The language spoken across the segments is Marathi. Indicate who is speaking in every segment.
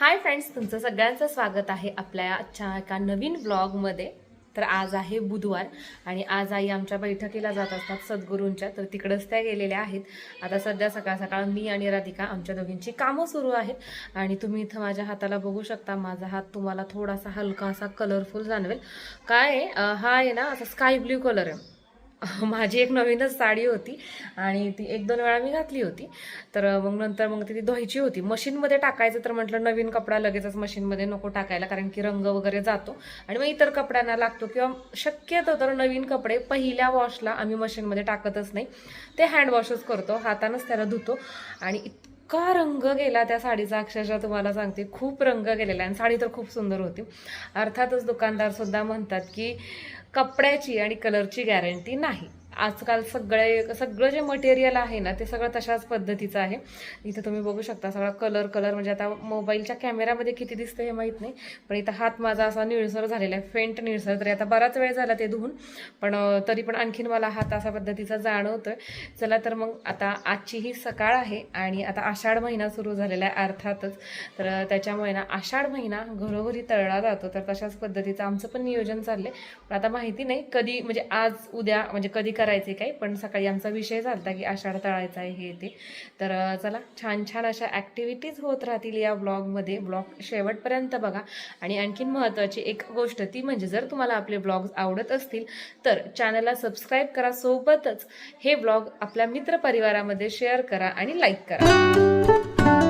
Speaker 1: हाय फ्रेंड्स तुमचं सगळ्यांचं स्वागत आहे आपल्या आजच्या एका नवीन व्लॉगमध्ये. तर आज आहे बुधवार आणि आज आई आमच्या बैठकीला जात असतात सद्गुरूंच्या. तर तिकडंच त्या गेलेल्या आहेत. आता सध्या सकाळ सकाळ मी आणि राधिका आमच्या दोघींची कामं सुरू आहेत. आणि तुम्ही इथं माझ्या हाताला बघू शकता माझा हात तुम्हाला थोडासा हलका असा कलरफुल जाणवेल. काय आहे? हा आहे ना असा स्काय ब्ल्यू कलर आहे. माझी एक नवीनच साडी होती आणि ती एक दोन वेळा मी घातली होती. तर मग नंतर मग ती धुवायची होती. मशीनमध्ये टाकायचं तर म्हटलं नवीन कपडा लगेचच मशीनमध्ये नको टाकायला कारण की रंग वगैरे जातो आणि मग इतर कपड्यांना लागतो किंवा शक्यतो तर नवीन कपडे पहिल्या वॉशला आम्ही मशीनमध्ये टाकतच नाही. ते हँडवॉशच करतो हातानंच त्याला धुतो आणि इतका रंग गेला त्या साडीचा. अक्षरशः तुम्हाला सांगते खूप रंग गेलेला आणि साडी तर खूप सुंदर होती. अर्थातच दुकानदार सुद्धा म्हणतात की कपड्याची आणि कलरची गॅरंटी नाही. आजकाल सगळे सगळं जे मटेरियल आहे ना ते सगळं तशाच पद्धतीचं आहे. इथं तुम्ही बघू शकता सगळा कलर कलर म्हणजे आता मोबाईलच्या कॅमेऱ्यामध्ये किती दिसतं हे माहीत नाही पण इथं हात माझा असा निळसर झालेला आहे फेंट निळसर तरी आता बराच वेळ झाला ते धुवून पण तरी पण आणखीन मला हात असा पद्धतीचा जाणवतोय. चला तर मग आता आजची ही सकाळ आहे आणि आता आषाढ महिना सुरू झालेला आहे अर्थातच. तर त्याच्यामुळे ना आषाढ महिना घरोघरी तळला जातो तर तशाच पद्धतीचं आमचं पण नियोजन चाललंय. पण आता माहिती नाही कधी म्हणजे आज उद्या म्हणजे कधी करायचे काय पण सकाळी आमचा विषय झाला की आषाढ तळायचा आहे हे ते. तर चला छान छान अशा ॲक्टिव्हिटीज होत राहतील या ब्लॉगमध्ये ब्लॉग शेवटपर्यंत बघा. आणि आणखीन महत्त्वाची एक गोष्ट ती म्हणजे जर तुम्हाला आपले ब्लॉग्स आवडत असतील तर चॅनलला सबस्क्राईब करा सोबतच. हे ब्लॉग आपल्या मित्रपरिवारामध्ये शेअर करा आणि लाईक करा.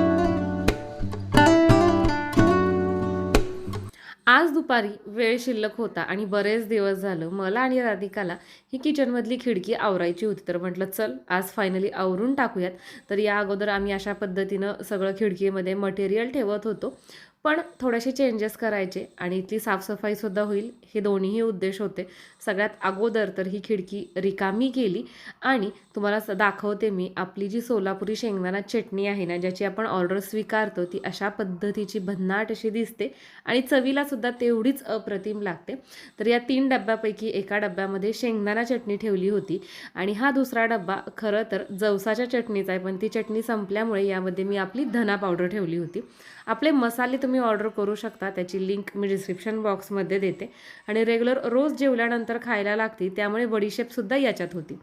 Speaker 1: आज दुपारी वेळ शिल्लक होता आणि बरेच दिवस झालं मला आणि राधिकाला ही किचनमधली खिडकी आवरायची होती. तर म्हटलं चल आज फायनली आवरून टाकूयात. तर या अगोदर आम्ही अशा पद्धतीनं सगळं खिडकीमध्ये मटेरियल ठेवत होतो. पण थोडेसे चेंजेस करायचे आणि इथली साफसफाईसुद्धा होईल. हे दोन्हीही उद्देश होते. सगळ्यात अगोदर तर ही खिडकी रिकामी केली आणि तुम्हाला स- दाखवते मी आपली जी सोलापुरी शेंगदाणा चटणी आहे ना ज्याची आपण ऑर्डर स्वीकारतो ती अशा पद्धतीची भन्नाट अशी दिसते आणि चवीलासुद्धा तेवढीच अप्रतिम लागते. तर या तीन डब्यापैकी एका डब्यामध्ये शेंगदाणा चटणी ठेवली होती आणि हा दुसरा डब्बा खरं तर जवसाच्या चटणीचा आहे पण ती चटणी संपल्यामुळे यामध्ये मी आपली धना पावडर ठेवली होती. आपले मसाले तुम्ही ऑर्डर करू शकता. त्याची लिंक मी डिस्क्रिप्शन बॉक्समध्ये देते. आणि रेग्युलर रोज जेवल्यानंतर खायला लागते त्यामुळे बडीशेपसुद्धा याच्यात होती.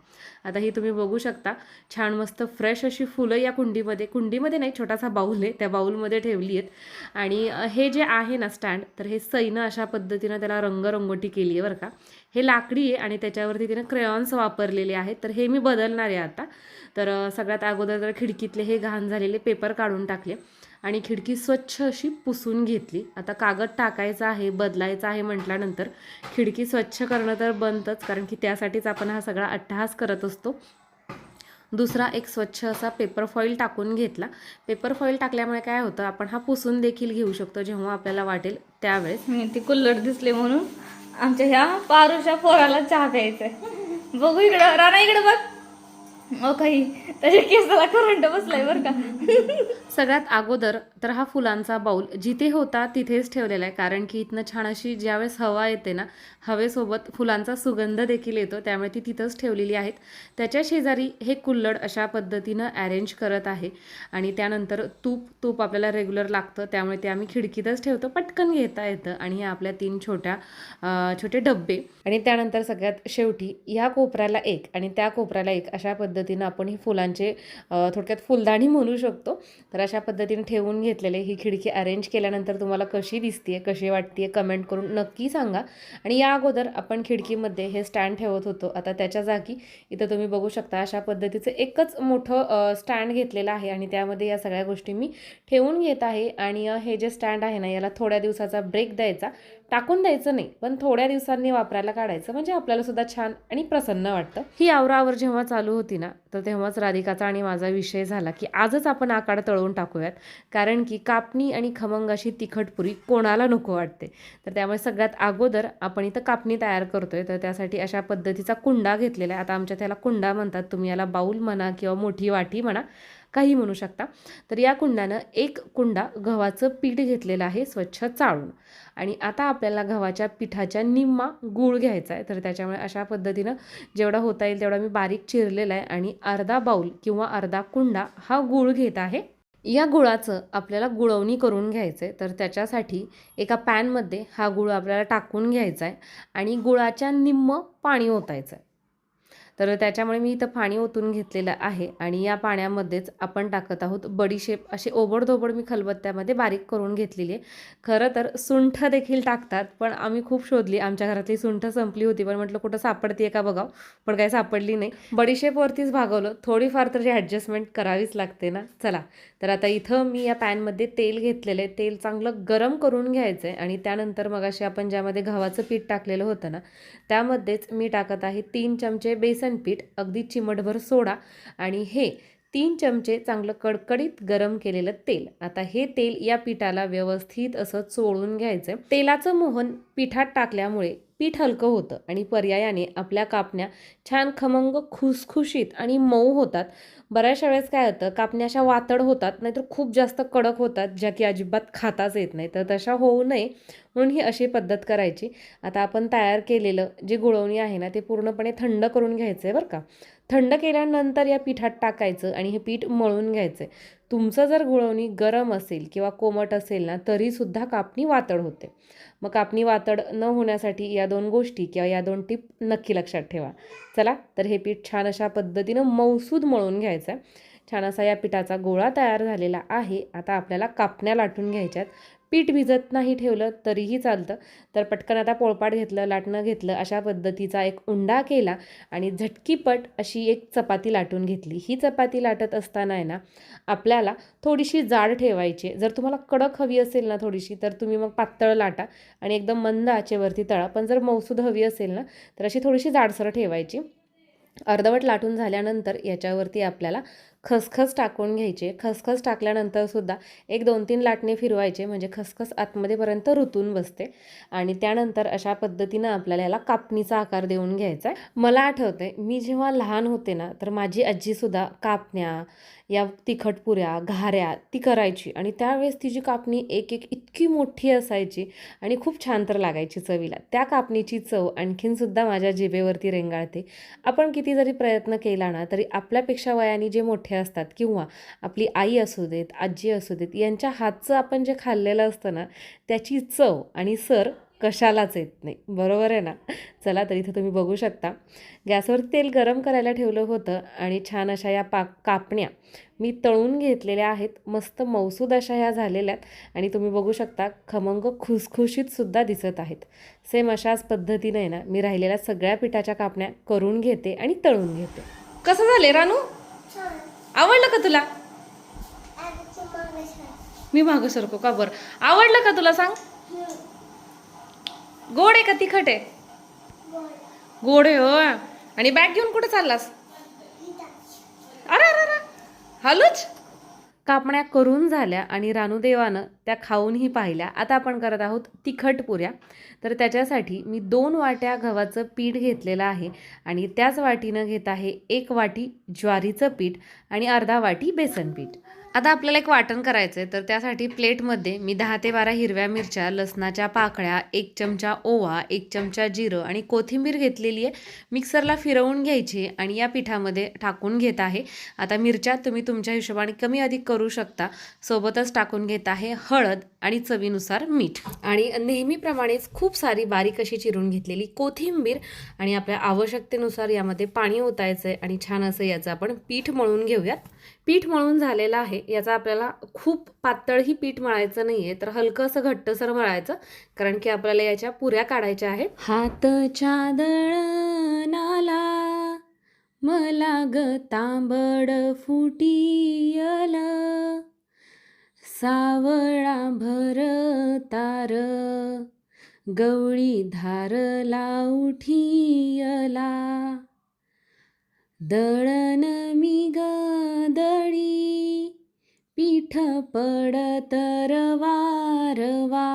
Speaker 1: आता ही तुम्ही बघू शकता. छान मस्त फ्रेश अशी फुलं या कुंडीमध्ये. कुंडीमध्ये नाही छोटासा बाऊल आहे. त्या बाऊलमध्ये ठेवली आहेत. आणि हे जे आहे ना स्टँड तर हे सैनं अशा पद्धतीनं त्याला रंगरंगोटी केली आहे बरं का. हे लाकडी आहे आणि त्याच्यावरती तिने क्रेयॉन्स वापरलेले आहेत. तर हे मी बदलणार आहे आता. तर सगळ्यात अगोदर तर खिडकीतले हे घाण झालेले पेपर काढून टाकले आणि खिडकी स्वच्छ अशी पुसून घेतली. आता कागद टाकायचा आहे बदलायचा आहे म्हटल्यानंतर खिडकी स्वच्छ करणं तर बनतंच कारण की त्यासाठीच आपण हा सगळा अट्टहास करत असतो. दुसरा एक स्वच्छ असा पेपर फॉईल टाकून घेतला. पेपर फॉईल टाकल्यामुळे काय होतं आपण हा पुसून देखील घेऊ शकतो जेव्हा आपल्याला वाटेल त्यावेळेस.
Speaker 2: मी ती कुल्लड दिसले म्हणून आमच्या ह्या पारुशा पोराला चहा प्यायचाय. बघू इकडं राणा इकडं बघ. ओ काही. त्याच्या केसाला करंट बसलाय बरं का.
Speaker 1: सगळ्यात अगोदर तर हा फुलांचा बाऊल जिथे होता तिथेच ठेवलेला आहे. कारण की इथनं छान अशी ज्यावेळेस हवा येते ना हवेसोबत फुलांचा सुगंध देखील येतो. त्यामुळे ती तिथंच ठेवलेली आहेत. त्याच्या शेजारी हे कुल्लड अशा पद्धतीनं अरेंज करत आहे. आणि त्यानंतर तूप तूप आपल्याला रेग्युलर लागतं. त्यामुळे ते आम्ही खिडकीतच ठेवतो. पटकन घेता येतं. आणि ह्या आपल्या तीन छोट्या छोटे डब्बे. आणि त्यानंतर सगळ्यात शेवटी ह्या कोपऱ्याला एक आणि त्या कोपऱ्याला एक अशा पद्धतीनं आपण ही फुलांचे थोडक्यात फुलदाणी म्हणू शकतो. तर अशा पद्धतीने ठेवून घेतलेले ही खिडकी अरेंज केल्यानंतर तुम्हाला कशी दिसते कशी वाटते कमेंट करून नक्की सांगा. आणि या अगोदर आपण खिडकीमध्ये हे स्टँड ठेवत होतो. आता त्याच्या जागी इथं तुम्ही बघू शकता अशा पद्धतीचं एकच मोठं स्टँड घेतलेलं आहे. आणि त्यामध्ये या सगळ्या गोष्टी मी ठेवून घेत आहे. आणि हे जे स्टँड आहे ना याला थोड्या दिवसाचा ब्रेक द्यायचा. टाकून द्यायचं नाही पण थोड्या दिवसांनी वापरायला काढायचं म्हणजे आपल्याला सुद्धा छान आणि प्रसन्न वाटतं. ही आवरावर जेव्हा चालू होती ना तर तेव्हाच राधिकाचा आणि माझा विषय झाला की आजच आपण आकाड तळवून टाकूयात कारण की कापणी आणि खमंग अशी तिखटपुरी कोणाला नको वाटते. तर त्यामुळे सगळ्यात अगोदर आपण इथं कापणी तयार करतोय तर त्यासाठी अशा पद्धतीचा कुंडा घेतलेला आहे. आता आमच्या त्याला कुंडा म्हणतात तुम्ही याला बाऊल म्हणा किंवा मोठी वाटी म्हणा काही म्हणू शकता. तर या कुंडानं एक कुंडा गव्हाचं पीठ घेतलेलं आहे स्वच्छ चाळून. आणि आता आपल्याला गव्हाच्या पिठाच्या निम्मा गूळ घ्यायचा आहे. तर त्याच्यामुळे अशा पद्धतीनं जेवढा होता येईल तेवढा मी बारीक चिरलेला आहे आणि अर्धा बाऊल किंवा अर्धा कुंडा हा गूळ घेत आहे. या गुळाचं आपल्याला गुळवणी करून घ्यायचं आहे. तर त्याच्यासाठी एका पॅनमध्ये हा गुळ आपल्याला टाकून घ्यायचा आहे आणि गुळाच्या निम्म पाणी ओतायचं आहे. तर त्याच्यामुळे मी इथं पाणी ओतून घेतलेलं आहे आणि या पाण्यामध्येच आपण टाकत आहोत बडीशेप असे ओबडधोबड मी खलबत्त्यामध्ये बारीक करून घेतलेली आहे. खरं तर सुंठ देखील टाकतात पण आम्ही खूप शोधली. आमच्या घरातली सुंठ संपली होती पण म्हटलं कुठं सापडते का बघाव पण काही सापडली नाही. बडीशेपवरतीच भागवलं. थोडीफार तरी ॲडजस्टमेंट करावीच लागते ना. चला. तर आता इथं मी या पॅनमध्ये तेल घेतलेलं आहे. तेल चांगलं गरम करून घ्यायचं आहे आणि त्यानंतर मग अशी आपण ज्यामध्ये गव्हाचं पीठ टाकलेलं होतं ना त्यामध्येच मी टाकत आहे तीन चमचे बेसन पीठ अगदी चिमटभर सोडा आणि हे तीन चमचे चांगलं कडकडीत गरम केलेलं तेल. आता हे तेल या पिठाला व्यवस्थित असं चोळून घ्यायचं. तेलाचं मोहन पिठात टाकल्यामुळे पीठ हलकं होतं आणि पर्यायाने आपल्या कापण्या छान खमंग खुसखुशीत आणि मऊ होतात. बऱ्याचशा वेळेस काय होतं कापण्या अशा वातड होतात नाहीतर खूप जास्त कडक होतात ज्या की अजिबात खाताच येत नाही तर तशा होऊ नये म्हणून ही अशी पद्धत करायची. आता आपण तयार केलेलं जे गुळवणी आहे ना ते पूर्णपणे थंड करून घ्यायचं आहे बरं का. थंड केल्यानंतर या पिठात टाकायचं आणि हे पीठ मळून घ्यायचं आहे तुमचं जर गुळवणी गरम असेल किंवा कोमट असेल ना तरीसुद्धा कापणी वातड होते. मग कापणी वातड न होण्यासाठी या दोन गोष्टी किंवा या दोन टीप नक्की लक्षात ठेवा. चला तर हे पीठ छान अशा पद्धतीनं मौसूद मळून घ्यायचं आहे छान असा या पिठाचा गोळा तयार झालेला आहे. आता आपल्याला कापण्या लाटून घ्यायच्यात. पीठ भिजत नाही ठेवलं तरीही चालतं. तर पटकन आता पोळपाट घेतलं लाटणं घेतलं अशा पद्धतीचा एक उंडा केला आणि झटकीपट अशी एक चपाती लाटून घेतली. ही चपाती लाटत असताना आहे ना आपल्याला थोडीशी जाड ठेवायची जर तुम्हाला कडक हवी असेल ना थोडीशी तर तुम्ही मग पातळ लाटा आणि एकदम मंद आचेवरती तळा. पण जर मौसूद हवी असेल ना तर अशी थोडीशी जाडसर ठेवायची. अर्धवट लाटून झाल्यानंतर याच्यावरती आपल्याला खसखस टाकून घ्यायचे. खसखस टाकल्यानंतर सुद्धा एक दोन तीन लाटणे फिरवायचे म्हणजे खसखस आतमध्येपर्यंत रुतून बसते. आणि त्यानंतर अशा पद्धतीनं आपल्याला याला कापणीचा आकार देऊन घ्यायचा आहे. मला आठवते मी जेव्हा लहान होते ना तर माझी आजीसुद्धा कापण्या या तिखट पुऱ्या घाऱ्या ती करायची. आणि त्यावेळेस तिची कापणी एक एक इतकी मोठी असायची आणि खूप छान तर लागायची चवीला. त्या कापणीची चव आणखीनसुद्धा माझ्या जिभेवरती रेंगाळते. आपण किती जरी प्रयत्न केला ना तरी आपल्यापेक्षा वयाने जे मोठे असतात किंवा आपली आई असू देत आजी असू देत यांच्या हातचं आपण जे खाल्लेलं असतं ना त्याची चव आणि सर कशालाच येत नाही. बरोबर आहे ना? चला तर इथं तुम्ही बघू शकता. गॅसवर तेल गरम करायला ठेवलं होतं आणि छान अशा या पा कापण्या मी तळून घेतलेल्या आहेत. मस्त मौसूद अशा ह्या झालेल्या आहेत आणि तुम्ही बघू शकता खमंग खुसखुशीतसुद्धा दिसत आहेत. सेम अशाच पद्धतीने आहे ना मी राहिलेल्या सगळ्या पिठाच्या कापण्या करून घेते आणि तळून घेते. कसं झाले रानू? आवडलं का तुला? मी मागं सरको का बरं? आवडलं का तुला सांग? गोड आहे का तिखट आहे? गोड आहे हो आणि बॅग घेऊन कुठे चाललास? अरे अरे अरे. हलूच? कापण्या करून झाल्या आणि रानूदेवानं त्या खाऊनही पाहिल्या. आता आपण करत आहोत तिखट पुऱ्या. तर त्याच्यासाठी मी दोन वाट्या गव्हाचं पीठ घेतलेलं आहे आणि त्याच वाटीनं घेत आहे एक वाटी ज्वारीचं पीठ आणि अर्धा वाटी बेसन पीठ. आता आपल्याला एक वाटण करायचं आहे तर त्यासाठी प्लेटमध्ये मी दहा ते बारा हिरव्या मिरच्या लसणाच्या पाकळ्या एक चमचा ओवा एक चमचा जिरं आणि कोथिंबीर घेतलेली आहे. मिक्सरला फिरवून घ्यायची आणि या पिठामध्ये टाकून घेत आहे. आता मिरच्या तुम्ही तुमच्या हिशोबाने कमी अधिक करू शकता. सोबतच टाकून घेत आहे हळद. आणि चवीनुसार मीठ. आणि नेहमीप्रमाणेच खूप सारी बारीक अशी चिरून घेतलेली कोथिंबीर आणि आपल्या आवश्यकतेनुसार यामध्ये पाणी ओतायचं आहे आणि छान असं याचं आपण पीठ मळून घेऊयात. पीठ मळून झालेलं आहे. याचा आपल्याला खूप पातळही पीठ मळायचं नाही आहे तर हलकं असं घट्टसर मळायचं कारण की आपल्याला याच्या पुऱ्या काढायच्या आहेत. हातच्या दळणाला मला ग तांबड फुटियल. सावळा भर तार गवळी धार लावठीयला दळण मी ग दळी पीठ पडत रवारवा.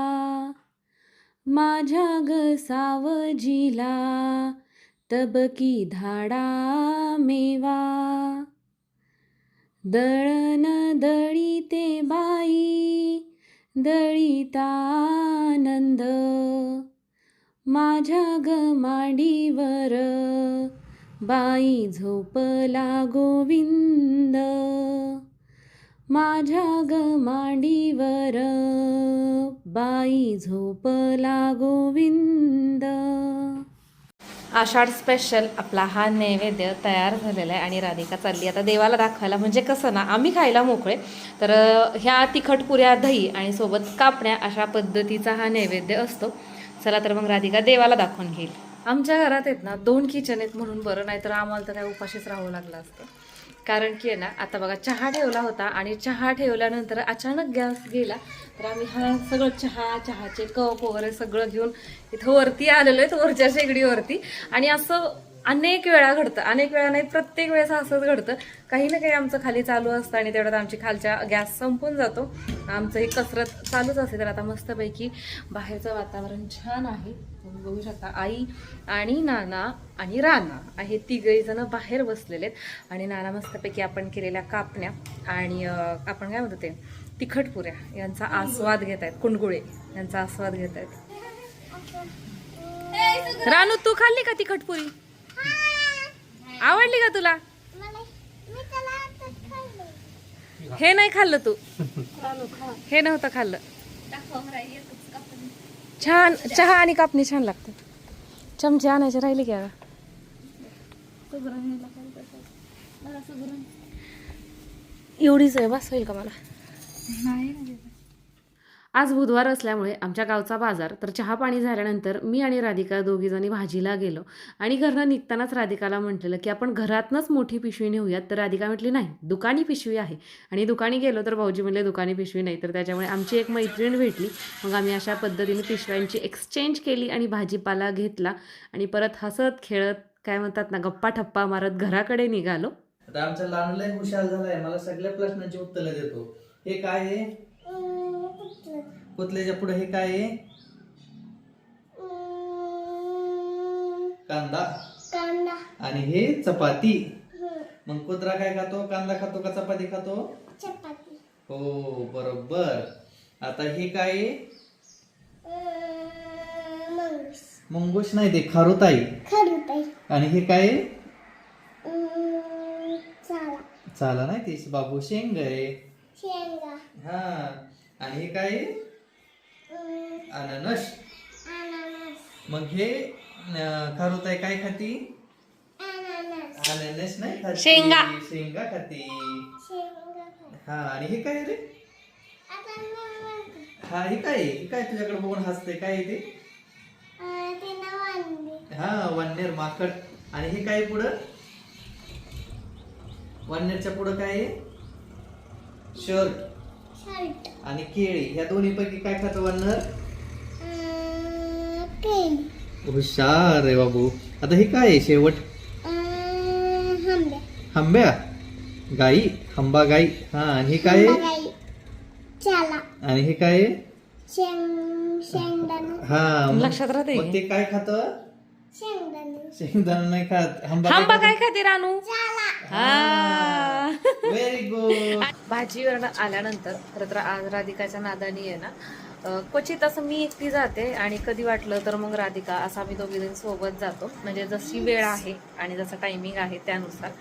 Speaker 1: माझ्या ग सावजीला तबकी धाडा मेवा. दळण दळीते बाई बाई दळीतानंद. माझ्या ग मांडीवर बाई झोपला गोविंद. माझ्या ग मांडीवर बाई झोपला गोविंद. आषाढ स्पेशल आपला हा नैवेद्य तयार झालेला आहे आणि राधिका चालली. आता देवाला दाखवायला म्हणजे कसं ना आम्ही खायला मोकळे. तर ह्या तिखट पुऱ्या दही आणि सोबत कापण्या अशा पद्धतीचा हा नैवेद्य असतो. चला तर मग राधिका देवाला दाखवून घेईल. आमच्या घरात आहेत ना दोन किचन आहेत म्हणून बरं नाही तर आम्हाला तर काय उपाशीच राहावं लागलं असतं. कारण की आहे ना आता बघा चहा ठेवला होता आणि चहा ठेवल्यानंतर अचानक गॅस गेला. तर आम्ही हा सगळं चहा चहाचे कप वगैरे सगळं घेऊन इथं वरती आलेलो आहे वरच्या शेगडीवरती. आणि असं अनेक वेळा घडतं. अनेक वेळा नाही प्रत्येक वेळेस असंच घडतं. काही ना काही आमचं खाली चालू असतं आणि तेवढ्यात आमची खालच्या गॅस संपून जातो. आमचं ही कसरत चालूच असते. तर आता मस्तपैकी बाहेरचं वातावरण छान आहे. तुम्ही बघू शकता आई आणि नाना आणि राना हे तिघही जण बाहेर बसलेले आहेत. आणि नाना मस्तपैकी आपण केलेल्या कापण्या आणि आपण काय म्हणतो ते तिखटपुऱ्या यांचा आस्वाद घेत आहेत. कुंडगुळे यांचा आस्वाद घेत आहेत. रानू तू खाल्ली का तिखटपुरी आवडली का तुला? हे नाही खाल्लं तू. हे नव्हतं खाल्लं. छान चहा आणि कापणी छान लागते. चमचे आणायचे राहिले की एवढीच आहे बस होईल का मला? आज बुधवार असल्यामुळे आमच्या गावचा बाजार तर चहा पाणी झाल्यानंतर मी आणि राधिका दोघीजणी भाजीला गेलो. आणि घरनं निघतानाच राधिकाला म्हटलेलं की आपण घरातनंच मोठी पिशवी नेऊयात. तर राधिका म्हटली नाही दुकानी पिशवी आहे. आणि दुकानी गेलो तर भाऊजी म्हणले दुकानी पिशवी नाही. तर त्याच्यामुळे आमची एक मैत्रीण भेटली. मग आम्ही अशा पद्धतीने पिशव्यांची एक्सचेंज केली आणि भाजीपाला घेतला. आणि परत हसत खेळत काय म्हणतात ना गप्पा ठप्पा मारत घराकडे निघालो.
Speaker 3: आता आमचा लहान लय हुशार झालाय. मला सगळ्या प्रश्नांची उत्तरं देतो. हे काय आहे? पुतल्याच्या पुढे हे काय आहे? कांदा.
Speaker 4: कांदा.
Speaker 3: आणि हे चपाती. मग कुत्रा काय खातो? कांदा खातो का चपाती खातो?
Speaker 4: चपाती.
Speaker 3: हो बरोबर. आता हे काय
Speaker 4: मंगूस.
Speaker 3: नाही ते खारुताई.
Speaker 4: खरुताई.
Speaker 3: आणि हे काय
Speaker 4: चाला
Speaker 3: नाही ते बाबू शेंग आहे.
Speaker 4: शेंगा.
Speaker 3: हा. आणि हे काय? अननस.
Speaker 4: अननस.
Speaker 3: मग हे खारुताई काय खाती?
Speaker 4: अननस.
Speaker 3: नाही खाती.
Speaker 1: शेंगा.
Speaker 3: शेंगा खाती. हा आणि हे काय रे. हा हे काय? हे काय तुझ्याकडे बघून हसते काय ते? हा वन्नेर माकड. आणि हे काय पुढं? वन्नेरच्या पुढं काय आहे? शर्ट.
Speaker 4: शर्ट
Speaker 3: आणि केळी ह्या दोन्ही पैकी काय खातं
Speaker 4: पेन.
Speaker 3: हुशार रे बाबू. आता हे काय आहे शेवट?
Speaker 4: आंबे
Speaker 3: हंब्या. गाई? हंबा गाई हा आणि हे काय आहे.
Speaker 4: चाला.
Speaker 3: आणि हे काय आहे?
Speaker 4: शेंग शेंगदाणा.
Speaker 3: हा. मग-
Speaker 1: लक्षात राहते
Speaker 3: मग ते काय खातं?
Speaker 4: शेंगदाणा.
Speaker 3: नाही खात. हांबा
Speaker 1: काय खाते रानू?
Speaker 4: चाला
Speaker 1: हा.
Speaker 3: व्हेरी गुड
Speaker 1: भाजीवरनं आल्यानंतर खरं तर आज राधिकाच्या नादानी आहे ना क्वचित असं मी एकटी जाते आणि कधी वाटलं तर मग राधिका असं आम्ही दोघीजण सोबत जातो. म्हणजे जशी वेळ आहे आणि जसं टायमिंग आहे त्यानुसार.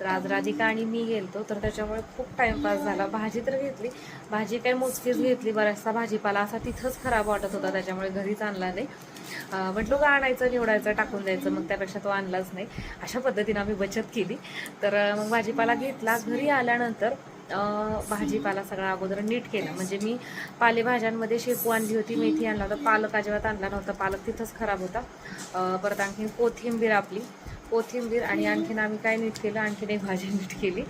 Speaker 1: तर आज राधिका आणि मी गेलतो तर त्याच्यामुळे खूप टाइमपास झाला. भाजी तर घेतली. भाजी काय मोजकीच घेतली. बराचसा भाजीपाला असा तिथंच खराब वाटत होता त्याच्यामुळे घरीच आणला नाही. म्हटलं का आणायचं निवडायचं टाकून द्यायचं मग त्यापेक्षा तो आणलाच नाही. अशा पद्धतीनं आम्ही बचत केली. तर मग भाजीपाला घेतला. घरी आल्यानंतर भाजीपाला सगळा अगोदर नीट केला. म्हणजे मी पालेभाज्यांमध्ये शेपू आणली होती मेथी आणला होता पालक अजिबात आणला नव्हता. पालक तिथंच खराब होता. परत आणखीन कोथिंबीर आपली. कोथिंबीर आणि आणखीन आम्ही काय नीट केलं आणखीन एक भाजी नीट केली.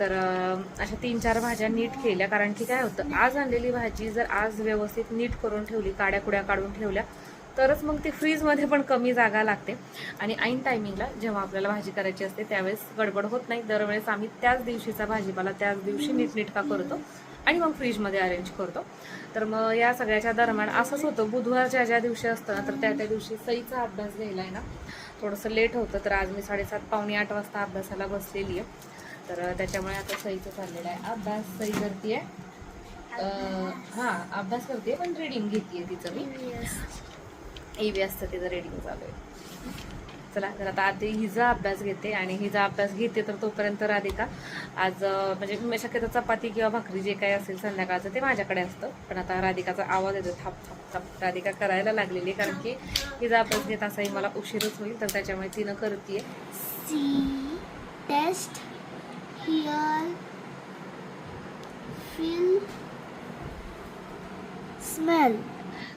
Speaker 1: तर अशा तीन चार भाज्या नीट केल्या. कारण की काय होतं आज आणलेली भाजी जर आज व्यवस्थित नीट करून ठेवली काड्या कुड्या काढून ठेवल्या तरच मग ती फ्रीजमध्ये पण कमी जागा लागते. आणि ऐन टायमिंगला जेव्हा आपल्याला भाजी करायची असते त्यावेळेस गडबड होत नाही. दरवेळेस आम्ही त्याच दिवशीचा भाजीपाला त्याच दिवशी नीटनेटका करतो आणि मग फ्रीजमध्ये अरेंज करतो. तर मग या सगळ्याच्या दरम्यान असंच होतं. बुधवारच्या ज्या दिवशी असतं ना तर त्या त्या दिवशी सईचा अभ्यास घ्यायला आहे ना. थोडंसं लेट होतं तर आज मी साडेसात पावणे आठ वाजता अभ्यासाला बसलेली आहे. तर त्याच्यामुळे आता सईचं चाललेलं आहे. अभ्यास सई करते हां अभ्यास करते पण रिडिंग घेते तिचं मी ई बी असतं तिचं रेडिंग चालू आहे. चला तर आता आधी हिचा अभ्यास घेते आणि हिचा अभ्यास घेते तर तोपर्यंत राधिका आज म्हणजे शक्यतो चपाती किंवा भाकरी जे काही असेल संध्याकाळचं ते माझ्याकडे असतं. पण आता राधिकाचा आवाज येतो थाप थाप थाप. राधिका करायला लागलेली आहे कारण की हिचा अभ्यास घेत असाही मला उशीरच होईल तर त्याच्यामुळे तिनं करते
Speaker 4: see taste hear feel smell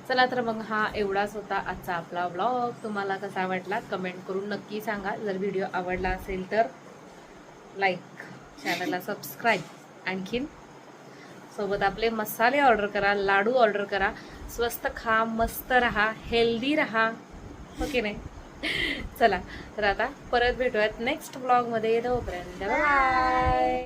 Speaker 1: चला तर मग हा एवढाच होता आजचा आपला ब्लॉग तुम्हाला कसा वाटला कमेंट करून नक्की सांगा. जर व्हिडिओ आवडला असेल तर लाईक चॅनलला सबस्क्राईब आणखीन सोबत आपले मसाले ऑर्डर करा लाडू ऑर्डर करा. स्वस्त खा मस्त राहा हेल्दी राहा. हो की नाही? चला तर आता परत भेटूयात नेक्स्ट ब्लॉगमध्ये तोपर्यंत बाय